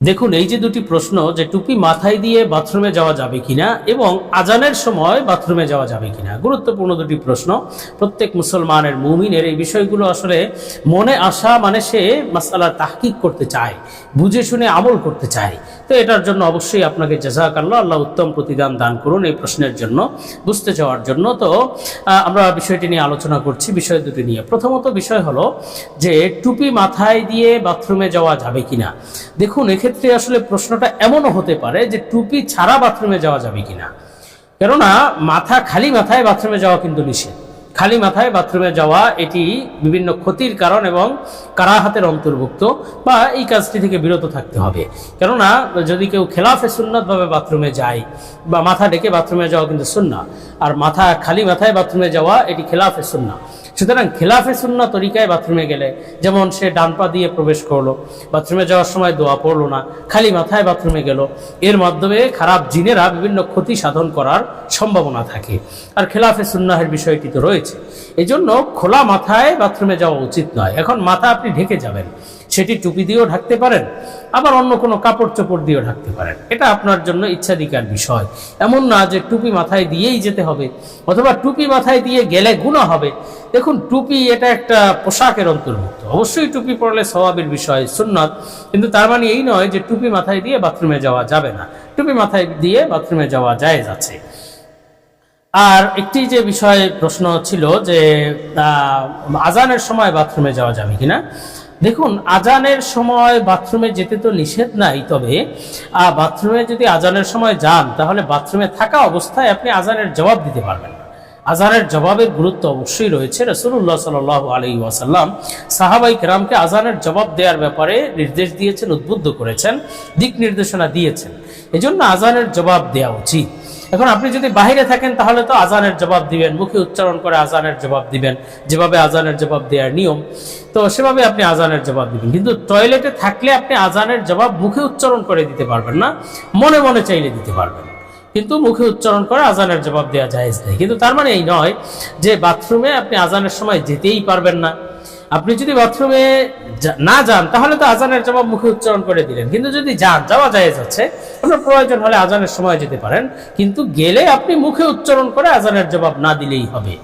দেখুন, এই যে দুটি প্রশ্ন যে টুপি মাথায় দিয়ে বাথরুমে যাওয়া যাবে কিনা এবং আজানের সময় বাথরুমে যাওয়া যাবে কিনা, গুরুত্বপূর্ণ দুটি প্রশ্ন। প্রত্যেক মুসলমানের মুমিনের এই বিষয়গুলো আসলে মনে আসা মানে সে মাসালা তাহকিক করতে চায়, বুঝে শুনে আমল করতে চায়। তো এটার জন্য অবশ্যই আপনাকে জাজাক আল্লাহ আল্লাহ উত্তম প্রতিদান দান করুন এই প্রশ্নের জন্য, বুঝতে চাওয়ার জন্য। তো আমরা বিষয়টি নিয়ে আলোচনা করছি, বিষয় দুটি নিয়ে। প্রথমত বিষয় হলো যে টুপি মাথায় দিয়ে বাথরুমে যাওয়া যাবে কিনা। দেখুন, এক্ষেত্রে আসলে প্রশ্নটা এমনও হতে পারে যে টুপি ছাড়া বাথরুমে যাওয়া যাবে কিনা। কেননা মাথা খালি মাথায় বাথরুমে যাওয়া কিন্তু নিষেধ। খালি মাথায় বাথরুমে যাওয়া এটি বিভিন্ন ক্ষতির কারণ এবং কারাহাতের অন্তর্ভুক্ত বা এই কাজটি থেকে বিরত থাকতে হবে। কেননা যদি কেউ খেলাফে সুন্নতভাবে বাথরুমে যায় বা মাথা ডেকে বাথরুমে যাওয়া কিন্তু সুন্না আর মাথা খালি মাথায় বাথরুমে যাওয়া এটি খেলাফে সুন্না সুতরাং খেলাফে সুন্না তরিকায় বাথরুমে গেলে যেমন সে ডান পা দিয়ে প্রবেশ করল, বাথরুমে যাওয়ার সময় দোয়া পড়ল না, খালি মাথায় বাথরুমে গেল, এর মাধ্যমে খারাপ জিনেরা বিভিন্ন ক্ষতি সাধন করার সম্ভাবনা থাকে। আর খেলাফে সুন্নাহের বিষয়টি তো রয়েছে। এই জন্য খোলা মাথায় বাথরুমে যাওয়া উচিত নয়। এখন মাথা আপনি ঢেকে যাবেন। সেটি টুপি দিয়েও ঢাকতে পারেন, আবার অন্য কোনো কাপড় চোপড় দিয়েও ঢাকতে পারেন। এটা আপনার জন্য ইচ্ছাধিকার বিষয়। এমন না যে টুপি মাথায় দিয়েই যেতে হবে, অথবা টুপি মাথায় দিয়ে গেলে গুণা হবে। দেখুন, টুপি এটা একটা পোশাকের অন্তর্ভুক্ত। অবশ্যই টুপি পরলে স্বভাবের বিষয় সুন্নত, কিন্তু তার মানে এই নয় যে টুপি মাথায় দিয়ে বাথরুমে যাওয়া যাবে না। টুপি মাথায় দিয়ে বাথরুমে যাওয়া যায় যাচ্ছে আর একটি যে বিষয়ে প্রশ্ন ছিল যে আজানের সময় বাথরুমে যাওয়া যাবে কিনা দেখুন, আজানের সময় বাথরুমে যেতে তো নিষেধ নাই, তবে বাথরুমে যদি আজানের সময় যান, তাহলে বাথরুমে থাকা অবস্থায় আপনি আজানের জবাব দিতে পারবেন আজানের জবাবের গুরুত্ব অবশ্যই রয়েছে। রসুল্লাহ সাল আলী ওয়াসাল্লাম সাহাবাই কেরামকে আজানের জবাব দেওয়ার ব্যাপারে নির্দেশ দিয়েছেন, উদ্বুদ্ধ করেছেন, দিক নির্দেশনা দিয়েছেন। এজন্য আজানের জবাব দেওয়া উচিত। এখন আপনি যদি বাইরে থাকেন, তাহলে তো আজানের জবাব দিবেন, মুখে উচ্চারণ করে আজানের জবাব দিবেন, যেভাবে আজানের জবাব দেওয়ার নিয়ম। তো সেভাবে আপনি আজানের জবাব দিবেন। কিন্তু টয়লেটে থাকলে আপনি আজানের জবাব মুখে উচ্চারণ করে দিতে পারবেন না, মনে মনে চাইলে দিতে পারবেন। কিন্তু মুখে উচ্চারণ করে আজানের জবাব দেওয়া যায় কিন্তু তার মানে এই নয় যে, বাথরুমে আপনি আজানের সময় যেতেই পারবেন না। আপনি যদি বাথরুমে না যান, তাহলে তো আজানের জবাব মুখে উচ্চারণ করে দিলেন। কিন্তু যদি যান, যাওয়া যায় যাচ্ছে আপনার প্রয়োজন হলে আজানের সময় যেতে পারেন। কিন্তু গেলে আপনি মুখে উচ্চারণ করে আজানের জবাব না দিলেই হবে।